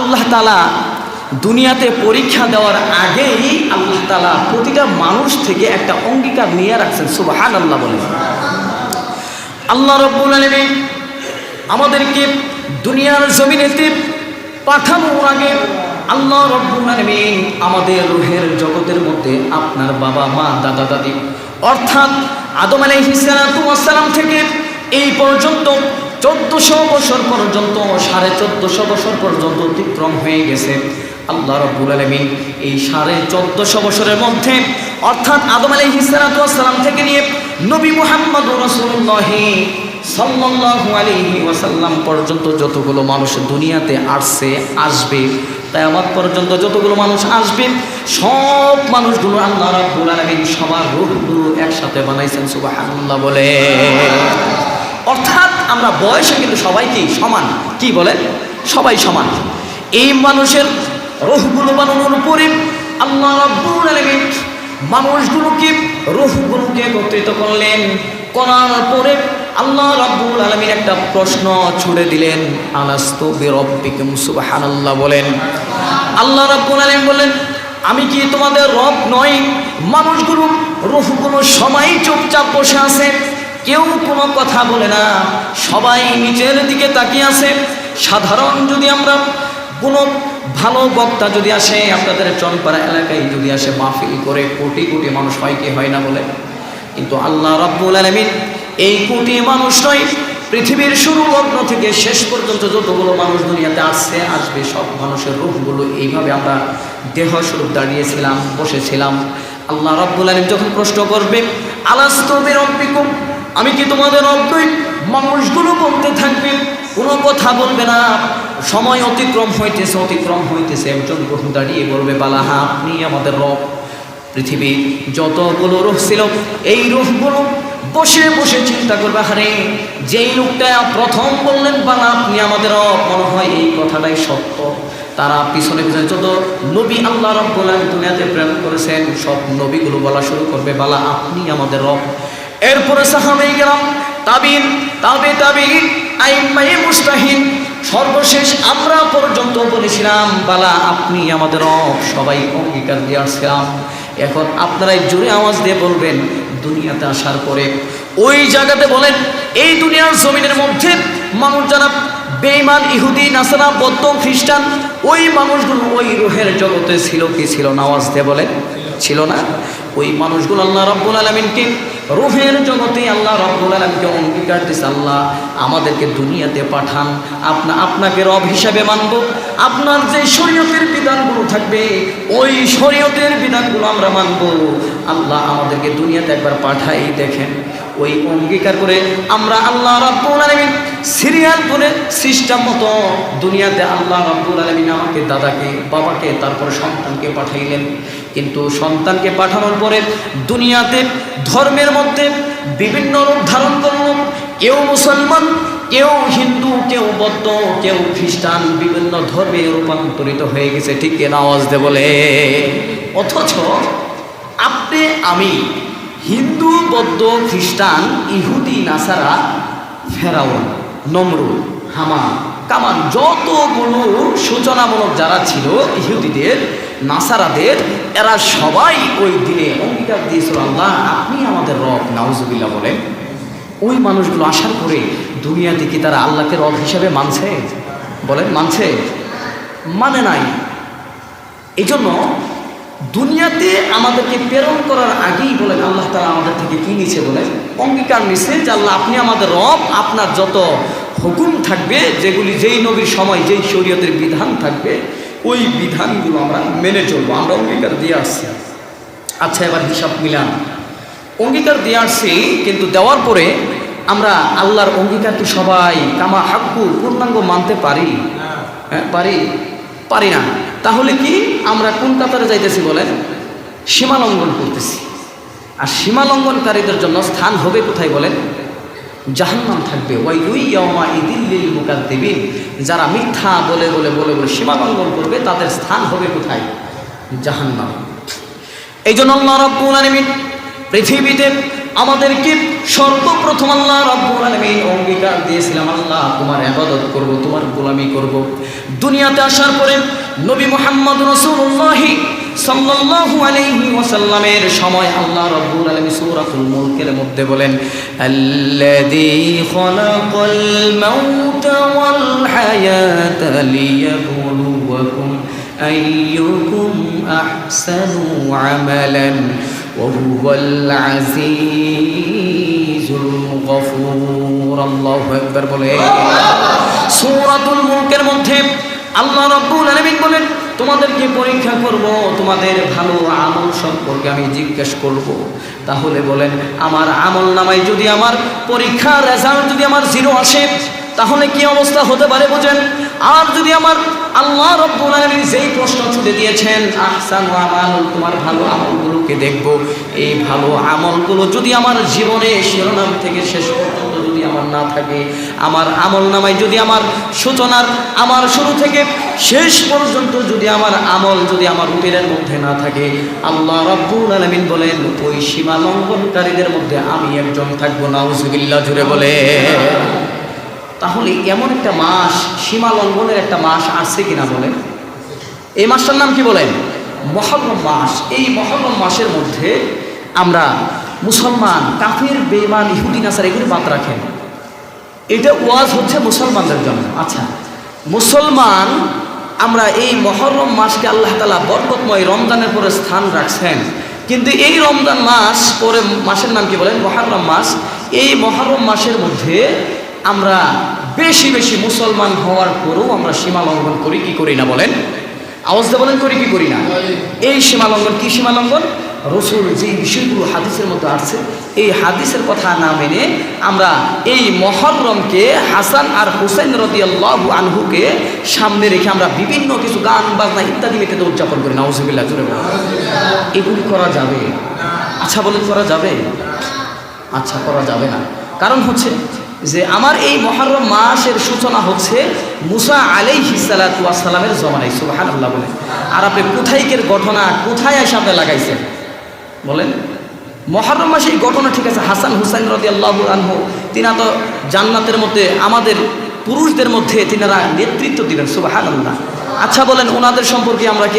আল্লাহ তালা দুনিয়াতে পরীক্ষা দেওয়ার আগেই আল্লাহ তালা প্রতিটা মানুষ থেকে একটা অঙ্গীকার নিয়ে রাখছেন সুবাহান আল্লাহ বলে। আল্লাহ রব্বুল আলমী আমাদেরকে দুনিয়ার জমিনেতে পাঠানোর আগে আল্লাহ রব্বুল আলমিন আমাদের রুহের জগতের মধ্যে আপনার বাবা, মা, দাদা, দাদি অর্থাৎ আদম আলাইহিসালাম থেকে এই পর্যন্ত চোদ্দশো বছর পর্যন্ত, সাড়ে চোদ্দশো বছর পর্যন্ত অতিক্রম হয়ে গেছে। আল্লাহ রব্বুল আলমিন এই সাড়ে চোদ্দশো বছরের মধ্যে, অর্থাৎ আদম আলাইহিসালাম থেকে নিয়ে নবী মুহাম্মদ রসুল্লাহি ওয়াসাল্লাম পর্যন্ত যতগুলো মানুষ দুনিয়াতে আসছে, আসবে আমার পর্যন্ত যতগুলো মানুষ আসবে, সব মানুষগুলো আল্লাহ রাব্বুল আলামিন সবার রূহগুলো একসাথে বানাইছেন, সুবহানাল্লাহ বলে। অর্থাৎ আমরা বয়সে কিন্তু সবাই কি সমান। কি বলে? সবাই সমান। এই মানুষের রূহগুলো বানানোর পরে আল্লাহ মানুষগুলোকে রূহগুলোকে একত্রিত করলেন। করার পরে আল্লাহ রাব্বুল আলামিন একটা প্রশ্ন ছুড়ে দিলেন, আলাস্তু বিরব্বিকুম সুবহানাল্লাহ? বলেন। আল্লাহ রাব্বুল আলামিন বলেন আমি কি তোমাদের রব নই? মানুষগুলো রূহগুলো সবাই চুপচাপ বসে আছে। কেউ কোনো কথা বলে না। সবাই নিচের দিকে তাকিয়ে আছে। সাধারণ যদি আমরা কোনো ভালো বক্তা যদি আসে, আপনাদের চনপাড়া এলাকায় যদি আসে, মাহফিল করে কোটি কোটি মানুষ হয় কি হয় না বলে? কিন্তু আল্লাহ রাব্বুল আলামিন এই কোটি মানুষ নয়, পৃথিবীর শুরু লগ্ন থেকে শেষ পর্যন্ত যতগুলো মানুষ দুনিয়াতে আসছে, আসবে, সব মানুষের রূপগুলো এইভাবে আমরা দেহ স্বরূপ দাঁড়িয়েছিলাম, বসেছিলাম। আল্লাহ রাব্বুল আলামিন যখন প্রশ্ন করবে আলাস্তবে রব্বিকুম আমি কি তোমাদের রব্বই মানুষগুলো বলতে থাকবে, কোনো কথা বলবে না। সময় অতিক্রম হইতেছে অতিক্রম হইতেছে। একজন গ্রহ দাঁড়িয়ে বলবে বালাহা আপনি আমাদের রব। পৃথিবীর যতগুলো রূহ ছিল, এই রূহগুলো বসে বসে চিন্তা করবে হারে যেই লোকটা প্রথম বললেন, বালা, আপনি আমাদের মনে হয় এই কথাটাই সত্য। তারা পিছনে পিছনে যত নবী আল্লাহ রব বলেন দুনিয়াতে প্রেরণ করেছেন, সব নবীগুলো বলা শুরু করবে, বালা, আপনি আমাদের রব। এরপরে সাহাবাই গেলাম তাবিন, তাবে তাবিন আইমাই মুস্তাহিন, সর্বশেষ আমরা পর্যন্ত বলেছিলাম, বালা, আপনি আমাদের সবাই অঙ্গীকার দিয়ে আসছিলাম। এখন আপনারাই জোরে আওয়াজ দিয়ে বলবেন, দুনিয়াতে আসার পরে। ওই জায়গাতে বলেন, এই দুনিয়ার জমিনের মধ্যে মানুষ যারা বেইমান ইহুদি, নাসারা, বৌদ্ধ, খ্রিস্টান, ওই মানুষগুলো ওই রুহের জগতে ছিল কি ছিল না, আওয়াজ দিয়ে বলেন। ছিল না? ওই মানুষগুলো আল্লাহ রব্বুল আলমিনকে রুহের জগতে আল্লাহ রব্বুল আলমকে অঙ্গীকার দিছে, আল্লাহ আমাদেরকে দুনিয়াতে পাঠান। আপনা আপনাকে রব হিসাবে মানব। আপনার যে শরীয়তের বিধানগুলো থাকবে, ওই শরীয়তের বিধানগুলো আমরা মানব। আল্লাহ আমাদেরকে দুনিয়াতে একবার পাঠাই দেখেন। ওই অঙ্গীকার করে আমরা আল্লাহ রব্বুল আলমিন সিরিয়াল করে সিস্টেম মতো দুনিয়াতে আল্লাহ রব্বুল আলমিন আমাকে দাদাকে, বাবাকে, তারপর সন্তানকে পাঠাইলেন। কিন্তু সন্তানকে পাঠানোর পরে দুনিয়াতে, ধর্মের মধ্যে বিভিন্ন রূপ ধারণ করল। কেউ মুসলমান কেউ হিন্দু কেউ বৌদ্ধ কেউ খ্রিস্টান, বিভিন্ন ধর্মে রূপান্তরিত হয়ে গেছে। ঠিক কেনা আওয়াজ দে বলে? অথচ আপনি, আমি, হিন্দু, বৌদ্ধ, খ্রিস্টান, ইহুদি, নাসারা, ফেরাউন, নমরুদ হামা কামান যতগুলো সূচনামূলক যারা ছিল, ইহুদিদের, নাসারাদের, এরা সবাই ওই দিনে অঙ্গীকার দিয়েছিল, আল্লাহ, আপনি আমাদের রব। নাউজুবিল্লাহ বলেন। ওই মানুষগুলো আসার পরে দুনিয়াতে কি তারা আল্লাহকে রব হিসাবে মানছে? বলেন, মানছে। মানে নাই। এই জন্য দুনিয়াতে আমাদেরকে প্রেরণ করার আগেই বলেন, আল্লাহ তারা আমাদের থেকে কী নিছে? বলেন, অঙ্গীকার নিছে যে, আল্লাহ, আপনি আমাদের রব, আপনার যত হুকুম থাকবে যেগুলি যেই নবীর সময়, যেই শরীয়তের বিধান থাকবে, ওই বিধানগুলো আমরা মেনে চলবো। আমরা অঙ্গীকার দিয়ে আসছি। আচ্ছা এবার হিসাব মিলান। অঙ্গীকার দিয়ে আসছি, কিন্তু দেওয়ার পরে আমরা আল্লাহর অঙ্গীকার কি সবাই কামা হাক্কু, পূর্ণাঙ্গ মানতে পারি? হ্যাঁ পারি? পারি না। তাহলে কি আমরা কোন কাতারে যাইতেছি বলেন? সীমা লঙ্ঘন করতেছি। আর সীমা লঙ্ঘনকারীদের জন্য স্থান হবে কোথায় বলেন? জাহান্নাম থাকবে। ওই দুই ইয়মা ইদিল্লিল মুকাদ্দিবিন যারা মিথ্যা বলে বলে বলে বলে সীমা লঙ্ঘন করবে, তাদের স্থান হবে কোথায়? জাহান্নাম। এই জন্য আল্লাহ রাব্বুল আলামিন পৃথিবীতে আমাদেরকে সর্বপ্রথম আল্লাহ রব্বুল আলামিন অঙ্গীকার দিয়েছিলাম আল্লাহ তোমার ইবাদত করব, তোমার গোলামি করব। দুনিয়াতে আসার পরে নবী মুহাম্মদ রাসূলুল্লাহ সাল্লাল্লাহু আলাইহি ওয়াসাল্লামের সময় আল্লাহ রাব্বুল আলামিন সূরাতুল মুলকের মধ্যে বলেন আল্লাযী খালাকাল মাউতা ওয়াল হায়াতা লিয়াবলুয়াকুম আইয়ুকুম আহসানু আমালান وهو العزيز الغفور الله أكبر বলে সূরাতুল মুলকের মধ্যে আল্লাহ রাব্বুল আলামিন বলেন তোমাদেরকে পরীক্ষা করব, তোমাদের ভালো আমল সম্পর্কে আমি জিজ্ঞেস করব। তাহলে বলেন, আমার আমল নামায় যদি আমার পরীক্ষার রেজাল্ট যদি আমার জিরো আসে, তাহলে কি অবস্থা হতে পারে বুঝেন? আর যদি আমার আল্লাহ রব্বুল আলামিন যেই প্রশ্ন ছুটে দিয়েছেন, আহসান আমাল তোমার ভালো আমলগুলোকে দেখব। এই ভালো আমলগুলো যদি আমার জীবনে শিরোনাম থেকে শেষ পর্যন্ত যদি আমার না থাকে, আমার আমল নামায় যদি আমার সূচনার, আমার শুরু থেকে শেষ পর্যন্ত যদি আমার আমল যদি আমার রুটিনের মধ্যে না থাকে, আল্লাহ রব্বুল আলামিন বলেন, ওই সীমা লঙ্ঘনকারীদের মধ্যে আমি একজন থাকব। নাউজুবিল্লাহ জুড়ে বলে তাহলে এমন একটা মাস, সীমা লঙ্ঘনের একটা মাস আসছে কিনা বলেন? এই মাসটার নাম কি বলেন? মহরম মাস। এই মহরম মাসের মধ্যে আমরা মুসলমান, কাফির বেমান ইহুদিন আসার এগুলি বাদ রাখেন। এটা ওয়াজ হচ্ছে মুসলমানদের জন্য। আচ্ছা মুসলমান, আমরা এই মহরম মাসকে আল্লাহ তালা বরকতময় রমজানের পরে স্থান রাখছেন। কিন্তু এই রমজান মাস পরে, মাসের নাম কি বলেন? মহরম মাস। এই মহরম মাসের মধ্যে আমরা বেশি বেশি মুসলমান হওয়ার পরেও আমরা সীমা লঙ্ঘন করি, কি করি না বলেন? আওয়াজ দিয়ে বলেন, করি কি করি না? এই সীমা লঙ্ঘন, কি সীমা লঙ্ঘন? রসুল যে বিষয়গুলো হাদিসের মধ্যে আসছে, এই হাদিসের কথা না মেনে আমরা এই মহরমকে হাসান আর হুসেন রদি আল্লাহ আনহুকে সামনে রেখে আমরা বিভিন্ন কিছু গান, বাজনা ইত্যাদি মেতে উদযাপন করি, নাউজুবিল্লাহ জুড়ে। এগুলি করা যাবে? আচ্ছা বলেন, করা যাবে? আচ্ছা করা যাবে না। কারণ হচ্ছে যে আমার এই মহরম মাসের সূচনা হচ্ছে মুসা আলাই হিসালাতামের জমানাই সুবাহান আল্লাহ বলে আর আপনি কোথায়কের ঘটনা, কোথায় এসে আপনি লাগাইছেন? বলেন। মহরম মাসে এই ঘটনা ঠিক আছে, হাসান হুসাইন রদি আল্লাহ আনহু, তিনা তো জান্নাতের মধ্যে, আমাদের পুরুষদের মধ্যে তিনারা নেতৃত্ব দিলেন সুবাহান আল্লাহ আচ্ছা বলেন ওনাদের সম্পর্কে আমরা কি